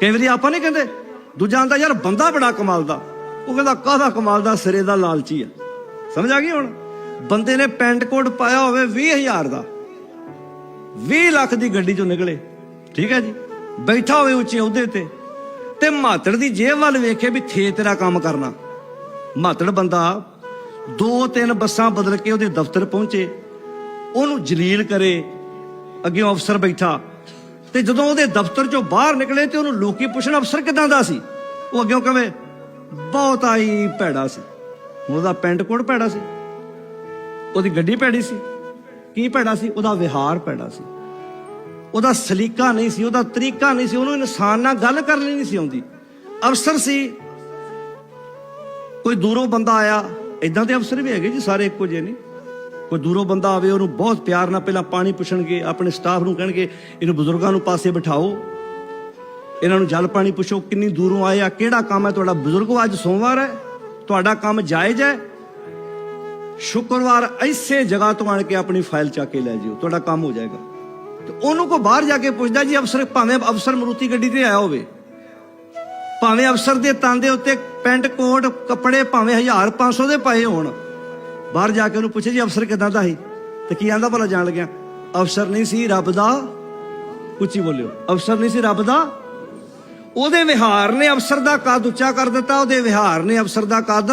ਕਈ ਵਾਰੀ ਆਪਾਂ ਨਹੀਂ ਕਹਿੰਦੇ, ਦੂਜਾ ਆਂਦਾ, ਯਾਰ ਬੰਦਾ ਬੜਾ ਕਮਾਲ ਦਾ ਉਹ ਕਹਿੰਦਾ, ਕਾਹਦਾ ਕਮਾਲ ਦਾ ਸਿਰੇ ਦਾ ਲਾਲਚੀ ਆ। ਸਮਝ ਆ ਗਈ ਹੁਣ? ਬੰਦੇ ਨੇ ਪੈਂਟ ਕੋਟ ਪਾਇਆ ਹੋਵੇ 20000 ਦਾ। 20 ਲੱਖ ਦੀ ਗੱਡੀ ਚੋਂ ਨਿਕਲੇ। ਠੀਕ ਹੈ ਜੀ? ਬੈਠਾ ਹੋਵੇ ਉੱਚੇ ਅਹੁਦੇ ਤੇ ਤੇ ਮਾਤੜ ਦੀ ਜੇਬ ਵੱਲ ਵੇਖੇ ਵੀ ਥੇ ਤੇਰਾ ਕੰਮ ਕਰਨਾ। ਮਾਤੜ ਬੰਦਾ ਦੋ ਤਿੰਨ ਬੱਸਾਂ ਬਦਲ ਕੇ ਉਹਦੇ ਦਫ਼ਤਰ ਪਹੁੰਚੇ। ਉਹਨੂੰ ਜਲੀਲ ਕਰੇ, ਅੱਗੇ ਅਫਸਰ ਬੈਠਾ। ਤੇ ਜਦੋਂ ਉਹਦੇ ਦਫ਼ਤਰ ਚੋਂ ਬਾਹਰ ਨਿਕਲੇ ਤੇ ਉਹਨੂੰ ਲੋਕੀ ਪੁੱਛਣ, ਅਫਸਰ ਕਿਦਾਂ ਦਾ ਸੀ? ਉਹ ਅੱਗੇ ਕਹੇ ਬਹੁਤ ਆਈ ਭੈੜਾ ਸੀ। ਹੁਣ ਉਹਦਾ ਪੈਂਟ ਕੋਟ ਭੈੜਾ ਸੀ? ਉਹਦੀ ਗੱਡੀ ਭੈੜੀ ਸੀ? ਕੀ ਭੈੜਾ ਸੀ? ਉਹਦਾ ਵਿਹਾਰ ਭੈੜਾ ਸੀ। ਉਹਦਾ ਸਲੀਕਾ ਨਹੀਂ ਸੀ, ਉਹਦਾ ਤਰੀਕਾ ਨਹੀਂ ਸੀ, ਉਹਨੂੰ ਇਨਸਾਨ ਨਾਲ ਗੱਲ ਕਰਨੀ ਨਹੀਂ ਸੀ ਆਉਂਦੀ। ਅਫਸਰ ਸੀ। ਕੋਈ ਦੂਰੋਂ ਬੰਦਾ ਆਇਆ ਇਦਾਂ ਦੇ ਅਫਸਰ ਵੀ ਹੈਗੇ ਜੀ, ਸਾਰੇ ਇੱਕੋ ਜਿਹੇ ਨਹੀਂ ਕੋਈ ਦੂਰੋਂ ਬੰਦਾ ਆਵੇ, ਉਹਨੂੰ ਬਹੁਤ ਪਿਆਰ ਨਾਲ ਪਹਿਲਾਂ ਪਾਣੀ ਪੁੱਛਣਗੇ, ਆਪਣੇ ਸਟਾਫ ਨੂੰ ਕਹਿਣਗੇ, ਇਹਨੂੰ ਬਜ਼ੁਰਗਾਂ ਨੂੰ ਪਾਸੇ ਬਿਠਾਓ। ਇਹਨਾਂ ਨੂੰ ਜਲ ਪਾਣੀ ਪੁੱਛੋ, ਕਿੰਨੀ ਦੂਰੋਂ ਆਏ ਆ, ਕਿਹੜਾ ਕੰਮ ਹੈ? ਤੁਹਾਡਾ ਬਜ਼ੁਰਗੋ ਅੱਜ ਸੋਮਵਾਰ ਹੈ? ਤੁਹਾਡਾ ਕੰਮ ਜਾਇਜ਼ ਹੈ? ਸ਼ੁੱਕਰਵਾਰ ਐਸੇ ਜਗ੍ਹਾ ਤੋਂ ਆਣ ਕੇ ਆਪਣੀ ਫਾਈਲ ਚੱਕ ਕੇ ਲੈ ਜਿਓ, ਤੁਹਾਡਾ ਕੰਮ ਹੋ ਜਾਏਗਾ। ਤੇ ਉਹਨੂੰ ਕੋ ਬਾਹਰ ਜਾ ਕੇ ਪੁੱਛਦਾ, ਜੀ ਅਫਸਰ, ਭਾਵੇਂ ਅਫਸਰ ਮਰੂਤੀ ਗੱਡੀ ਤੇ ਆਇਆ ਹੋਵੇ, ਭਾਵੇਂ ਅਫਸਰ ਦੇ ਤਨ ਦੇ ਉੱਤੇ ਪੈਂਟ ਕੋਟ, ਕੱਪੜੇ ਭਾਵੇਂ 1500 ਦੇ ਪਾਏ ਹੋਣ ਬਾਹਰ ਜਾ ਕੇ ਉਹਨੂੰ ਪੁੱਛੇ ਜੀ ਅਫਸਰ ਕਿਦਾਂ ਦਾ ਸੀ? ਤੇ ਕੀ ਆਂਦਾ ਭਲਾ ਜਾਣ ਲੱਗਿਆ? ਅਫਸਰ ਨਹੀਂ ਸੀ ਰੱਬ ਦਾ। ਉੱਚੀ ਬੋਲਿਓ। ਅਫਸਰ ਨਹੀਂ ਸੀ ਰੱਬ ਦਾ। ਉਹਦੇ ਵਿਹਾਰ ਨੇ ਅਫਸਰ ਦਾ ਕੱਦ ਉੱਚਾ ਕਰ ਦਿੱਤਾ? ਉਹਦੇ ਵਿਹਾਰ ਨੇ ਅਫਸਰ ਦਾ ਕੱਦ